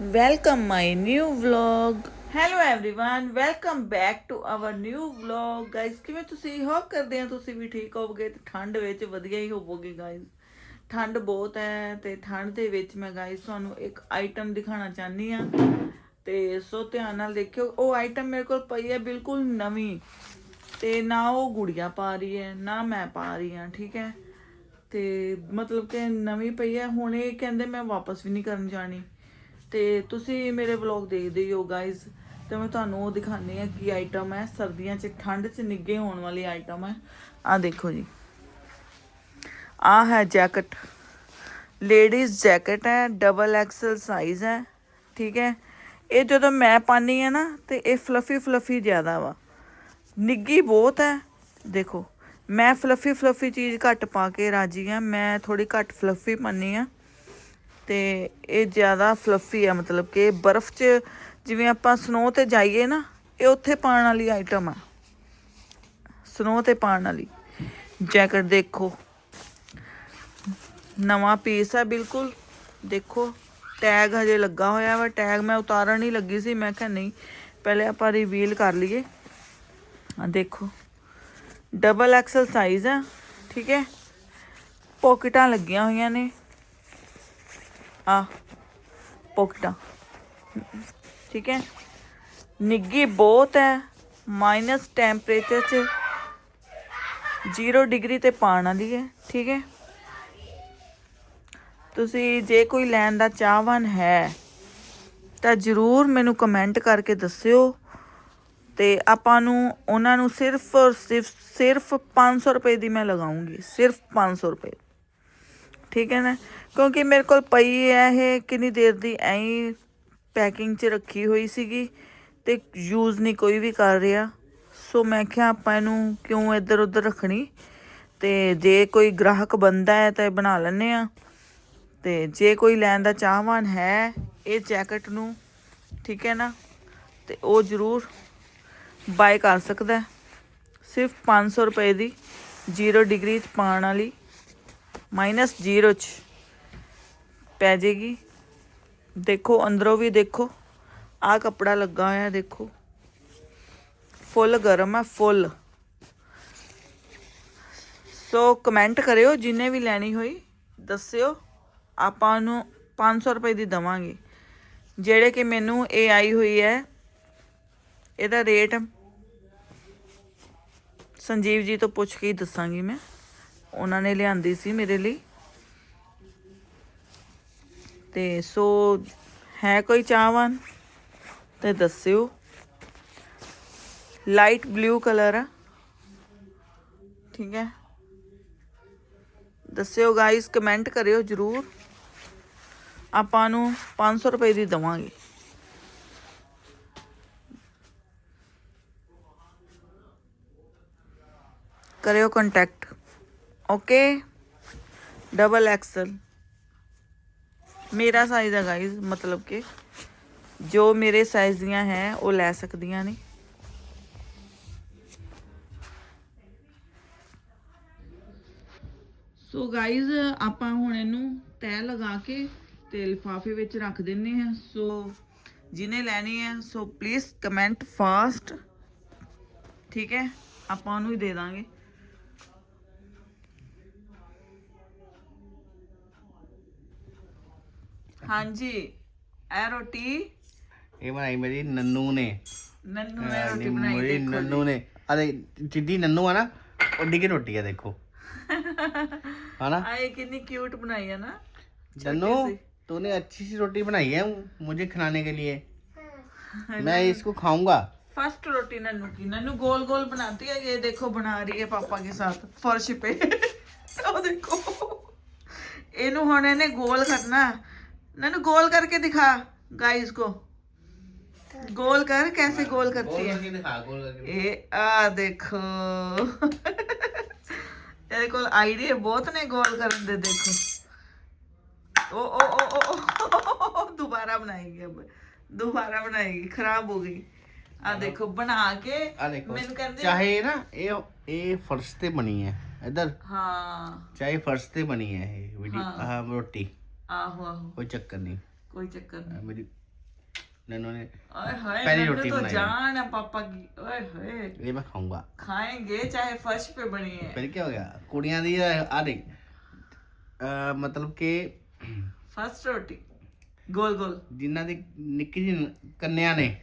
welcome my new vlog. Hello everyone, welcome back to our new vlog. Guys, ਕਿਵੇਂ ਤੁਸੀਂ? Hop ਕਰਦੇ ਆ ਤੁਸੀਂ ਵੀ ਠੀਕ ਹੋਵੋਗੇ ਤੇ ਠੰਡ ਵਿੱਚ ਵਧੀਆ ਹੀ ਹੋਵੋਗੇ guys. ਠੰਡ ਬਹੁਤ ਹੈ ਤੇ ਠੰਡ ਦੇ ਵਿੱਚ ਮੈਂ guys ਤੁਹਾਨੂੰ ਇੱਕ ਆਈਟਮ ਦਿਖਾਉਣਾ ਚਾਹਨੀ ਆ ਤੇ ਸੋ ਧਿਆਨ ਨਾਲ ਦੇਖਿਓ, ਉਹ ਆਈਟਮ ਮੇਰੇ ਕੋਲ ਪਈ ਹੈ ਬਿਲਕੁਲ ਨਵੀਂ। ਤੇ ਨਾ ਉਹ ਗੁੜੀਆ ਪਾ ਰਹੀ ਹੈ, ਨਾ ਮੈਂ ਪਾ ਰਹੀ ਹਾਂ, ਠੀਕ ਹੈ? ਤੇ ਮਤਲਬ ਕਿ ਨਵੀਂ ਪਈ ਹੈ, ਹੁਣ ਇਹ ਕਹਿੰਦੇ ਮੈਂ ਵਾਪਸ ਵੀ ਨਹੀਂ ਕਰਨ ਜਾਣੀ। ਤੇ ਤੁਸੀਂ ਮੇਰੇ ਵਲੌਗ ਦੇਖਦੇ ਹੀ ਹੋ ਗਾਇਜ਼ ਤੇ ਮੈਂ ਤੁਹਾਨੂੰ ਉਹ ਦਿਖਾਣੀ ਆ ਕੀ ਆਈਟਮ ਹੈ। ਸਰਦੀਆਂ 'ਚ, ਠੰਡ 'ਚ ਨਿੱਗੇ ਹੋਣ ਵਾਲੀ ਆਈਟਮ ਹੈ। ਆ ਦੇਖੋ ਜੀ। ਆ ਹੈ ਜੈਕਟ ਲੇਡੀਜ਼ ਜੈਕਟ ਹੈ ਡਬਲ ਐਕਸਲ ਸਾਈਜ਼ ਹੈ, ਠੀਕ ਹੈ। ਇਹ ਜਦੋਂ ਮੈਂ ਪਾਨੀ ਹੈ ਨਾ, ਤੇ ਇਹ ਫਲਫੀ ਫਲਫੀ ਜ਼ਿਆਦਾ ਵਾ। ਨਿੱਗੀ ਬਹੁਤ ਹੈ। ਦੇਖੋ, ਮੈਂ ਫਲਫੀ ਫਲਫੀ ਚੀਜ਼ ਘੱਟ ਪਾ ਕੇ ਰਾਜੀ ਆ ਮੈਂ ਥੋੜੀ ਘੱਟ ਫਲਫੀ ਪਾਨੀ ਆ ਤੇ ਇਹ ਜ਼ਿਆਦਾ ਫਲਫੀ ਆ, ਮਤਲਬ ਕਿ ਬਰਫ਼ 'ਚ ਜਿਵੇਂ ਆਪਾਂ ਸਨੋ ਤੇ ਜਾਈਏ ਨਾ, ਇਹ ਉੱਥੇ ਪਾਉਣ ਵਾਲੀ ਆਈਟਮ ਆ। ਸਨੋ ਤੇ ਪਾਉਣ ਵਾਲੀ। ਜੈਕਟ ਦੇਖੋ। ਨਵਾਂ ਪੀਸ ਆ, ਬਿਲਕੁਲ। ਦੇਖੋ ਟੈਗ ਹਜੇ ਲੱਗਾ ਹੋਇਆ ਵਾ। ਟੈਗ ਮੈਂ ਉਤਾਰਨ ਹੀ ਲੱਗੀ ਸੀ, ਮੈਂ ਕਿਹਾ ਨਹੀਂ, ਪਹਿਲੇ ਆਪਾਂ ਰਿਵੀਲ ਕਰ ਲਈਏ। ਆ ਦੇਖੋ। ਡਬਲ ਐਕਸਲ ਸਾਈਜ਼ ਆ, ਠੀਕ ਹੈ। ਪੋਕਟਾਂ ਲੱਗੀਆਂ ਹੋਈਆਂ ਨੇ। ਆ, ਪੋਕਟਾਂ। ਠੀਕ ਹੈ? ਨਿੱਗੀ ਬਹੁਤ ਹੈ ਮਾਈਨਸ ਟੈਂਪਰੇਚਰ 'ਚ 0 ਡਿਗਰੀ ਤੇ ਪਾਉਣ ਵਾਲੀ ਹੈ, ਠੀਕ ਹੈ? ਤੁਸੀਂ ਜੇ ਕੋਈ ਲੈਣ ਦਾ ਚਾਹਵਾਨ ਹੈ, ਤਾਂ ਜਰੂਰ ਮੈਨੂੰ ਕਮੈਂਟ ਕਰਕੇ ਦੱਸਿਓ। ਤੇ ਆਪਾਂ ਨੂੰ, ਉਹਨਾਂ ਨੂੰ ਸਿਰਫ ਔਰ ਸਿਰਫ ਸਿਰਫ 500 ਰੁਪਏ ਦੀ ਮੈਂ ਲਗਾਉਂਗੀ, ਸਿਰਫ 500 ਰੁਪਏ। ਠੀਕ ਹੈ ਨਾ? ਕਿਉਂਕਿ ਮੇਰੇ ਕੋਲ ਪਈ ਹੈ ਇਹ ਕਿੰਨੀ ਦੇਰ ਦੀ ਐਂ ਹੀ ਪੈਕਿੰਗ 'ਚ ਰੱਖੀ ਹੋਈ ਸੀਗੀ ਤੇ ਯੂਜ਼ ਨਹੀਂ ਕੋਈ ਵੀ ਕਰ ਰਿਹਾ। ਸੋ ਮੈਂ ਕਿਹਾ ਆਪਾਂ ਇਹਨੂੰ ਕਿਉਂ ਇੱਧਰ ਉੱਧਰ ਰੱਖਣੀ? ਤੇ ਜੇ ਕੋਈ ਗ੍ਰਾਹਕ ਬੰਦਾ ਹੈ ਤਾਂ ਇਹ ਬਣਾ ਲੈਣੇ ਆ ਤੇ ਜੇ ਕੋਈ ਲੈਣ ਦਾ ਚਾਹਵਾਨ ਹੈ ਇਹ ਜੈਕਟ ਨੂੰ, ਠੀਕ ਹੈ ਨਾ? ਤੇ ਉਹ ਜ਼ਰੂਰ ਬਾਏ ਕਰ ਸਕਦਾ ਹੈ। ਸਿਰਫ 500 ਰੁਪਏ ਦੀ 0 ਡਿਗਰੀ 'ਚ ਪਾਉਣ ਵਾਲੀ ਮਾਈਨਸ 0 'ਚ ਪੈ ਜੇਗੀ। ਦੇਖੋ, ਅੰਦਰੋਂ ਵੀ ਦੇਖੋ। ਆ ਕੱਪੜਾ ਲੱਗਾ ਹੋਇਆ, ਦੇਖੋ। ਫੁੱਲ ਗਰਮ ਹੈ, ਫੁੱਲ। ਸੋ ਕਮੈਂਟ ਕਰਿਓ, ਜਿਨੇ ਵੀ ਲੈਣੀ ਹੋਈ, ਦੱਸਿਓ। ਆਪਾਂ ਨੂੰ 500 ਰੁਪਏ ਦੀ ਦਵਾਂਗੇ। ਜਿਹੜੇ ਕਿ ਮੈਨੂੰ ਇਹ ਆਈ ਹੋਈ ਹੈ, ਇਹਦਾ ਰੇਟ ਸੰਜੀਵ ਜੀ ਤੋਂ ਪੁੱਛ ਕੇ ਦੱਸਾਂਗੀ ਮੈਂ। ਉਹਨਾਂ ਨੇ ਲਿਆਂਦੀ ਸੀ ਮੇਰੇ ਲਈ। ਤੇ ਸੋ ਹੈ ਕੋਈ ਚਾਹਵਾਨ ਤੇ ਦੱਸਿਓ। ਲਾਈਟ ਬਲੂ ਕਲਰ ਆ। ਠੀਕ ਹੈ। ਦੱਸਿਓ ਗਾਇਸ ਕਮੈਂਟ ਕਰਿਓ ਜਰੂਰ। ਆਪਾਂ ਨੂੰ 500 ਰੁਪਏ ਦੀ ਦਵਾਂਗੇ। ਕਰਿਓ ਕੰਟੈਕਟ ਓਕੇ ਡਬਲ ਐਕਸਲ ਮੇਰਾ ਸਾਈਜ਼ ਹੈ ਗਾਇਸ ਮਤਲਬ ਕਿ ਜੋ ਮੇਰੇ ਸਾਈਜ਼ ਦੀਆਂ ਹੈ, ਉਹ ਲੈ ਸਕਦੀਆਂ ਨੇ। ਸੋ ਗਾਇਜ਼ ਆਪਾਂ ਹੁਣ ਇਹਨੂੰ ਤੈਅ ਲਗਾ ਕੇ ਤੇ ਲਿਫਾਫੇ ਵਿੱਚ ਰੱਖ ਦਿੰਨੇ ਆ ਸੋ ਜਿਹਨੇ ਲੈਣੀ ਹੈ ਸੋ ਪਲੀਜ਼ ਕਮੈਂਟ ਫਾਸਟ ਠੀਕ ਹੈ? ਆਪਾਂ ਉਹਨੂੰ ਹੀ ਦੇ ਦਾਂਗੇ। ਹਾਂਜੀ ਇਹ ਰੋਟੀ ਇਹ ਬਣਾਈ ਮੇਰੀ ਨੰਨੂ ਨੇ ਨੰਨੂ ਨੇ ਹਾਂ, ਰੋਟੀ ਨੀ ਬਣਾਈ ਮੇਰੀ ਦੇਖੋ ਨੰਨੂ ਨੇ ਆ ਦੇ ਜਿੱਡੀ ਨੰਨੂ ਆ ਨਾ ਓਡੀ ਕੀ ਰੋਟੀ ਆ ਦੇਖੋ है ਆ ਇਹ ਕਿੰਨੀ ਕਿਊਟ ਬਣਾਈ ਹੈ ਨਾ नन्नू तूने अच्छी सी रोटी बनाई है मुझे खिलाने के लिए मैं इसको खाऊंगा फर्स्ट रोटी नन्नू की नन्नू गोल गोल बनाती है ये देखो बना रही है पापा के साथ फर्श पे ओ देखो ਇਹਨੂੰ ਹੁਣ ਇਹਨੇ ਗੋਲ ਕਰਨਾ ननू गोल करके दिखा गाइस को। गोल कर कैसे गोल करती है? ए आ देखो। तेरे को आईडिया बहुत ने गोल कर दे देखो। ओ ओ ओ ओ, दोबारा बनाएगी अब। दोबारा बनाएगी खराब हो गई। आ हाँ। देखो बना के मेन कर दे। चाहे ना ये ये ਫਰਸ਼ ਤੇ बनी है इधर। हाँ। चाहे ਫਰਸ਼ ਤੇ बनी है ये वीडियो हाँ हाँ, रोटी। वीडियो हाँ। हाँ रोटी आहो आहो कोई चक्कर नहीं कोई चक्कर नहीं मेरी नन्नू ने ओए हाय पहली नन्नू रोटी तो बनाई। जान है पापा की ओए होए ये मैं खाऊंगा खाएंगे चाहे फर्श पे बनी है फिर क्या हो गया कुड़ियां दी आ रही अ, मतलब कि फर्स्ट रोटी गोल गोल ਜਿਨ੍ਹਾਂ ਦੀ ਨਿੱਕੀ ਜਿਹੀ ਕੰਨਿਆ ਨੇ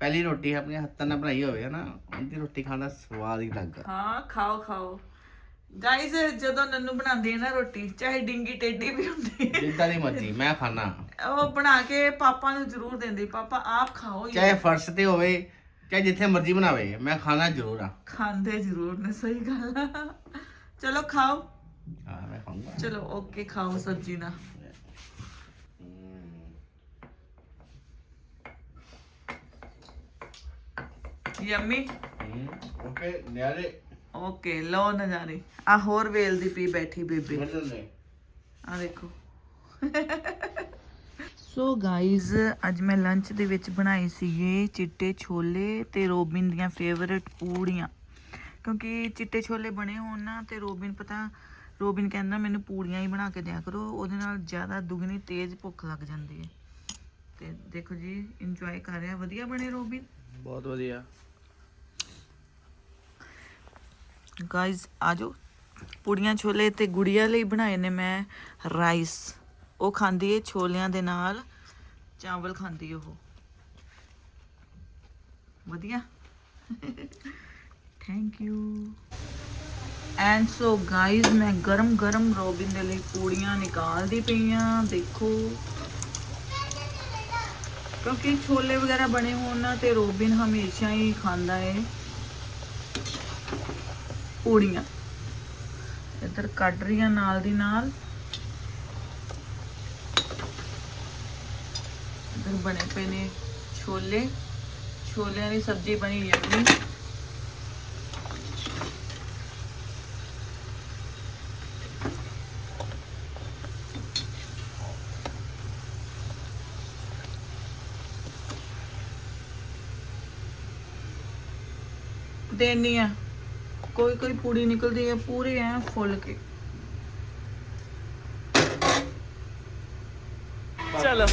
ਪਹਿਲੀ ਰੋਟੀ ਆਪਣੇ ਹੱਥਾਂ ਨਾਲ ਬਣਾਈ ਹੋਵੇ ਨਾ ਉਹਦੀ ਰੋਟੀ ਖਾਣ ਦਾ ਸਵਾਦ ਹੀ ਲੱਗਾ ਹਾਂ ਖਾਓ ਖਾਓ ਗਾਇਸ ਜਦੋਂ ਨੰਨੂ ਬਣਾਉਂਦੀ ਹੈ ਨਾ ਰੋਟੀ ਚਾਹੇ ਡਿੰਗੀ ਟੇਢੀ ਵੀ ਹੁੰਦੀ ਹੈ। ਜਿੱਦਾਂ ਦੀ ਮਰਜ਼ੀ ਮੈਂ ਖਾਣਾ ਉਹ ਬਣਾ ਕੇ ਪਾਪਾ ਨੂੰ ਜ਼ਰੂਰ ਦਿੰਦੀ ਪਾਪਾ ਆਪ ਖਾਓ ਚਾਹੇ ਫਰਸ਼ ਤੇ ਹੋਵੇ ਚਾਹੇ ਜਿੱਥੇ ਮਰਜ਼ੀ ਬਣਾਵੇ ਮੈਂ ਖਾਣਾ ਜ਼ਰੂਰ ਆ। ਖਾਂਦੇ ਜ਼ਰੂਰ ਨੇ ਸਹੀ ਗੱਲ ਆ। ਚਲੋ ਖਾਓ। ਹਾਂ ਮੈਂ ਖਾਊਂਗਾ। ਚਲੋ ਓਕੇ ਖਾਓ ਸਬਜ਼ੀ ਨਾਲ। ਯੰਮੀ? ਓਕੇ ਨਿਆਰੇ। ਓਕੇ ਲਓ ਨਜ਼ਾਰੇ। ਆ ਹੋਰ ਵੇਲਦੀ ਪਈ ਬੈਠੀ ਬੇਬੇ। ਆ ਦੇਖੋ। ਸੋ ਗਾਇਜ਼ ਅੱਜ ਮੈਂ ਲੰਚ ਦੇ ਵਿੱਚ ਬਣਾਏ ਸੀਗੇ ਚਿੱਟੇ ਛੋਲੇ ਤੇ ਰੋਬਿਨ ਦੀਆਂ ਫੇਵਰਿਟ ਪੂੜੀਆਂ। ਕਿਉਂਕਿ ਚਿੱਟੇ ਛੋਲੇ ਬਣੇ ਹੋਣ ਨਾ ਤੇ ਰੋਬਿਨ ਪਤਾ ਰੋਬਿਨ ਕਹਿੰਦਾ ਮੈਨੂੰ ਪੂੜੀਆਂ ਹੀ ਬਣਾ ਕੇ ਦਿਆ ਕਰੋ ਉਹਦੇ ਨਾਲ ਜ਼ਿਆਦਾ ਦੁਗਣੀ ਤੇਜ਼ ਭੁੱਖ ਲੱਗ ਜਾਂਦੀ ਹੈ। ਤੇ ਦੇਖੋ ਜੀ ਇੰਜੋਏ ਕਰ ਰਿਹਾ। ਵਧੀਆ ਬਣੇ ਰੋਬਿਨ? ਬਹੁਤ ਵਧੀਆ। ਗਾਇਜ਼ ਆਜੋ। ਪੂੜੀਆਂ ਛੋਲੇ ਤੇ ਗੁੜੀਆਂ ਲਈ ਬਣਾਏ ਨੇ ਮੈਂ ਰਾਈਸ ਉਹ ਖਾਂਦੀ ਏ ਛੋਲਿਆਂ ਦੇ ਨਾਲ, ਚਾਵਲ ਖਾਂਦੀ ਉਹ। ਵਧੀਆ। Thank you and so guys ਮੈਂ ਗਰਮ ਗਰਮ ਰੋਬਿਨ ਦੇ ਲਈ ਪੂੜੀਆਂ ਨਿਕਾਲਦੀ ਪਈਆਂ ਦੇਖੋ। ਕਿਉਂਕਿ ਛੋਲੇ ਵਗੈਰਾ ਬਣੇ ਹੋਣ ਨਾ ਤੇ ਰੋਬਿਨ ਹਮੇਸ਼ਾ ਹੀ ਖਾਂਦਾ ਏ। ਪੂੜੀਆਂ। ਇੱਧਰ ਕੱਢ ਰਹੀਆਂ ਨਾਲ ਦੀ ਨਾਲ। ਇੱਧਰ ਬਣੇ ਪਏ ਨੇ ਛੋਲੇ। ਛੋਲਿਆਂ ਦੀ ਸਬਜ਼ੀ ਬਣੀ ਯੰਮੀ ਦੇਣੀ ਆ। ਕੋਈ ਕੋਈ ਪੂੜੀ ਨਿਕਲਦੀ ਹੈ ਪੂਰੇ ਐ ਫੁੱਲ ਕੇ। ਚਲੋ।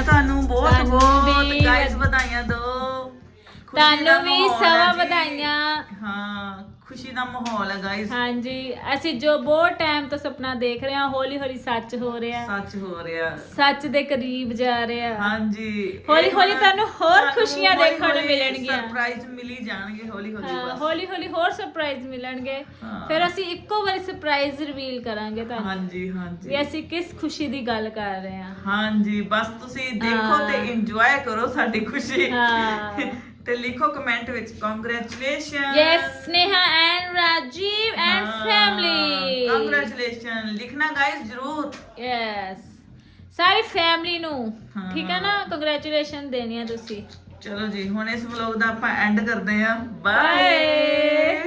ਵਧਾਈਆਂ ਤੁਹਾਨੂੰ ਬਹੁਤ ਤੁਹਾਨੂੰ ਬਹੁਤ ਵੀ ਗਾਇਸ ਵਧਾਈਆਂ ਦੋ ਖੁਸ਼ੀ ਦਾ ਤੁਹਾਨੂੰ ਵੀ ਮਾਹੌਲ ਹੈ ਸਵਾ ਜੀ। ਵਧਾਈਆਂ ਹਾਂ ਖੁਸ਼ੀ ਦਾ ਮਾਹੌਲ ਹੈ ਗਾਇਸ ਹਾਂਜੀ ਅਸੀਂ ਜੋ ਬਹੁਤ ਟਾਈਮ ਤੋਂ ਸੁਪਨਾ ਦੇਖ ਰਹੇ ਹਾਂ ਹੌਲੀ ਹੌਲੀ ਸੱਚ ਹੋ ਰਿਹਾ ਸੱਚ ਹੋ ਰਿਹਾ। ਸੱਚ ਦੇ ਕਰੀਬ ਜਾ ਰਿਹਾ ਹਾਂਜੀ। ਹੌਲੀ ਹੌਲੀ ਤੁਹਾਨੂੰ ਹੋਰ ਖੁਸ਼ੀਆਂ ਦੇਖਣ ਨੂੰ ਮਿਲਣਗੀਆਂ। ਸਰਪ੍ਰਾਈਜ਼ ਮਿਲੀ ਜਾਣਗੇ ਹੌਲੀ ਹੌਲੀ ਬਸ। ਹੌਲੀ ਹੌਲੀ ਹੋਰ ਸਰਪ੍ਰਾਈਜ਼ ਮਿਲਣਗੇ। ਹਾਂ। ਫਿਰ ਅਸੀਂ ਇੱਕੋ ਵਾਰੀ ਸਰਪ੍ਰਾਈਜ਼ ਰਿਵੀਲ ਕਰਾਂਗੇ ਤੁਹਾਨੂੰ। ਹਾਂਜੀ ਹਾਂਜੀ। ਵੀ ਅਸੀਂ ਕਿਸ ਖੁਸ਼ੀ ਦੀ ਗੱਲ ਕਰ ਰਹੇ ਹਾਂ। ਹਾਂਜੀ ਬਸ ਤੁਸੀਂ ਦੇਖੋ ਤੇ ਇੰਜੋਏ ਕਰੋ ਸਾਡੀ ਖੁਸ਼ੀ। ਹਾਂ। ਤੇ ਲਿਖੋ ਕਮੈਂਟ ਵਿੱਚ। Congratulation yes Sneha and Rajiv and family congratulation ਲਿਖਣਾ ਗਾਇਸ ਜਰੂਰ। ਯੈਸ ਸਾਰੀ ਫੈਮਿਲੀ ਨੂੰ। ਹਾਂ। ਠੀਕ ਹੈ ਨਾ? ਕੰਗ੍ਰੈਚੁਲੇਸ਼ਨ ਦੇਣੀਆਂ ਤੁਸੀਂ। ਚਲੋ ਜੀ ਹੁਣ ਇਸ ਵਲੌਗ ਦਾ ਆਪਾਂ ਐਂਡ ਕਰਦੇ ਆਂ. ਬਾਏ